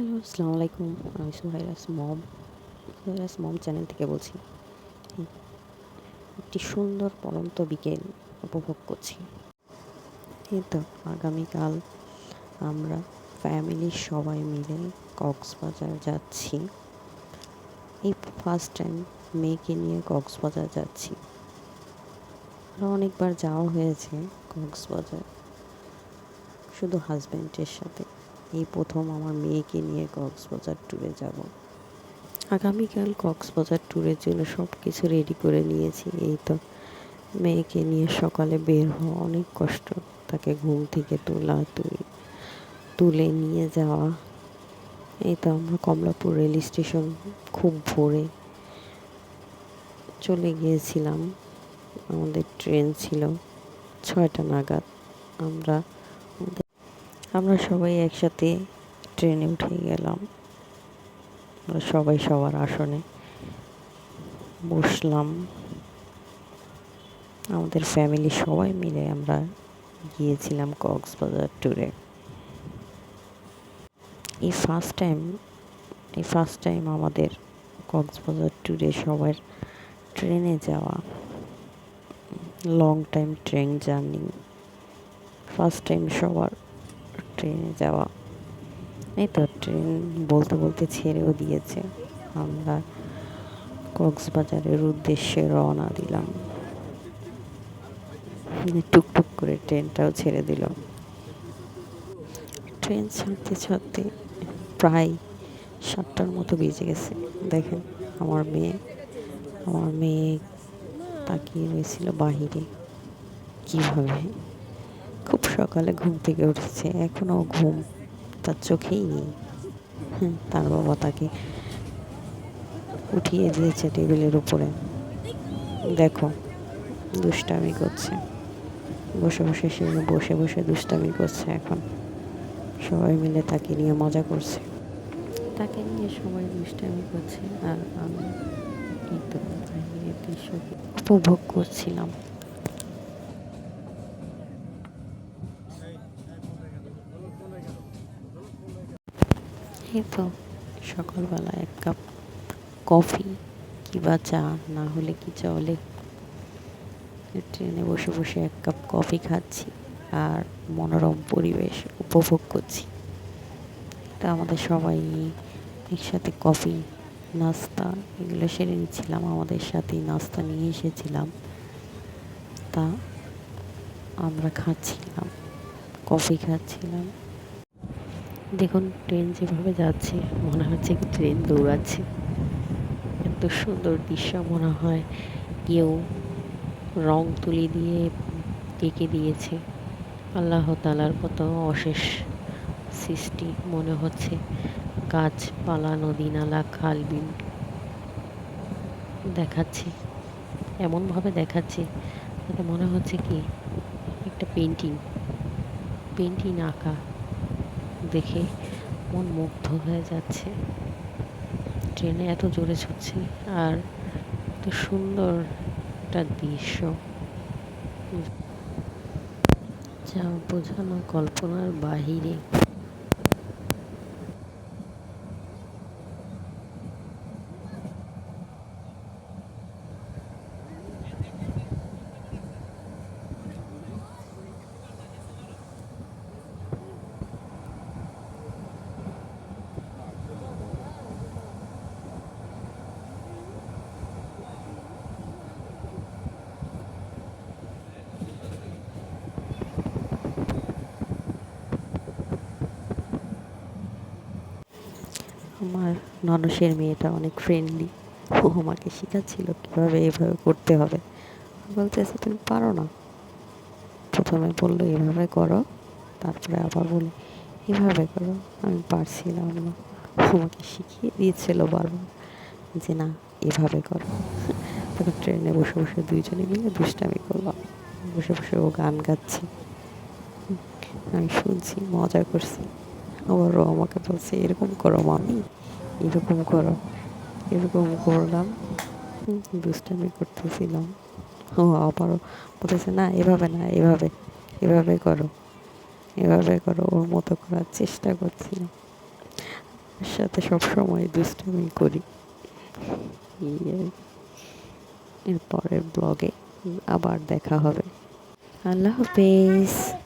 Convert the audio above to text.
Hello আসসালামু আলাইকুম আমি সোহাইরাস মম সোহাইরাস মম চ্যানেল থেকে বলছি। একটি সুন্দর পরন্ত বিকেল উপভোগ করছি। এই তো আগামীকাল আমরা ফ্যামিলির সবাই মিলে কক্সবাজার যাচ্ছি। এই ফার্স্ট টাইম মেয়েকে নিয়ে কক্সবাজার যাচ্ছি। অনেকবার যাওয়া হয়েছে কক্সবাজার। শুধু হাজব্যান্ডের সাথে। এই প্রথম আমার মেয়েকে নিয়ে কক্সবাজার ট্যুরে যাব। আগামীকাল কক্সবাজার ট্যুরের জন্য সব কিছু রেডি করে নিয়েছি। এই তো মেয়েকে নিয়ে সকালে বের হওয়া অনেক কষ্ট। তাকে ঘুম থেকে তোলা, তুই, তুলে নিয়ে যাওয়া। এই তো আমরা কমলাপুর রেল স্টেশন খুব ভোরে চলে গিয়েছিলাম। আমাদের ট্রেন ছিল ছয়টা নাগাদ। আমরা আমরা সবাই একসাথে ট্রেনে উঠে গেলাম। আমরা সবাই সবার আসনে বসলাম। আমাদের ফ্যামিলি সবাই মিলে আমরা গিয়েছিলাম কক্সবাজার ট্যুরে এই ফার্স্ট টাইম এই ফার্স্ট টাইম আমাদের কক্সবাজার ট্যুরে সবার ট্রেনে যাওয়া long time train journey first time সবার ট্রেনে যাওয়া। এই তো ট্রেন বলতে বলতে ছেড়েও দিয়েছে। আমরা কক্সবাজারের উদ্দেশ্যে রওনা দিলাম। টুকটুক করে ট্রেনটাও ছেড়ে দিল। ট্রেন ছাড়তে ছাড়তে প্রায় সাতটার মতো বেজে গেছে। দেখেন, আমার মেয়ে আমার মেয়ে তাকিয়ে রয়েছিল বাহিরে। কীভাবে সকালে ঘুম থেকে উঠেছে। এখনও ঘুম তার চোখেই নেই। তার বাবা তাকে উঠিয়ে দিয়েছে টেবিলের উপরে। দেখো, দুষ্টামি করছে। বসে বসে সে বসে বসে দুষ্টামি করছে এখন। সবাই মিলে তাকে নিয়ে মজা করছে। তাকে নিয়ে সবাই দুষ্টামি করছে। আর আমি উপভোগ করছিলাম। এই তো সকালবেলা এক কাপ কফি কিবা চা, না হলে কি চলে? ট্রেনে বসে বসে এক কাপ কফি খাচ্ছি আর মনোরম পরিবেশ উপভোগ করছি। তা আমাদের সবাই একসাথে কফি, নাস্তা এগুলো সেরে নিচ্ছিলাম, আমাদের সাথেই নাস্তা নিয়ে এসেছিলাম। তা আমরা খাচ্ছিলাম, কফি খাচ্ছিলাম। দেখুন, ট্রেন যেভাবে যাচ্ছে, মনে হচ্ছে কি ট্রেন দৌড়াচ্ছে। এত সুন্দর দৃশ্য মনে হয়, কেউ রং তুলি দিয়ে এঁকে দিয়েছে। আল্লাহ তালার কত অশেষ সৃষ্টি মনে হচ্ছে। গাছপালা নদী নালা খাল বিল দেখাচ্ছে, এমনভাবে দেখাচ্ছে যাতে মনে হচ্ছে কি একটা পেন্টিং পেন্টিং আঁকা। দেখে মন মুগ্ধ হয়ে যাচ্ছে। ট্রেনে এত জোরে ছুটছে আর এত সুন্দর একটা দৃশ্য। যা বোঝানো কল্পনার বাহিরে। আমার ননসের মেয়েটা অনেক ফ্রেন্ডলি ও আমাকে শেখাচ্ছিল কীভাবে এভাবে করতে হবে। বলতেছে তুমি পারো না। প্রথমে বলল, এভাবে করো, তারপরে আবার বলি, এভাবে করো, আমি পারছিলাম না। আমাকে শিখিয়ে দিয়েছিল বারবার যে, না, এভাবে করো। তখন ট্রেনে বসে বসে দুইজনে মিলে দুষ্টামি করলাম। বসে বসে ও গান গাচ্ছে। আমি শুনছি, মজা করছি। আবার ও আমাকে বলছে, এরকম করো, মামি। এরকম করো। এরকম করলাম। দুষ্টামি করতেছিলাম। ও, আবারও বলতেছে, না, এভাবে না, এভাবে এভাবে করো এভাবে করো। ওর মতো করার চেষ্টা করছিলাম। সাথে সবসময় দুষ্টামি করি। এর পরের ব্লগে আবার দেখা হবে। আল্লাহ হাফেজ।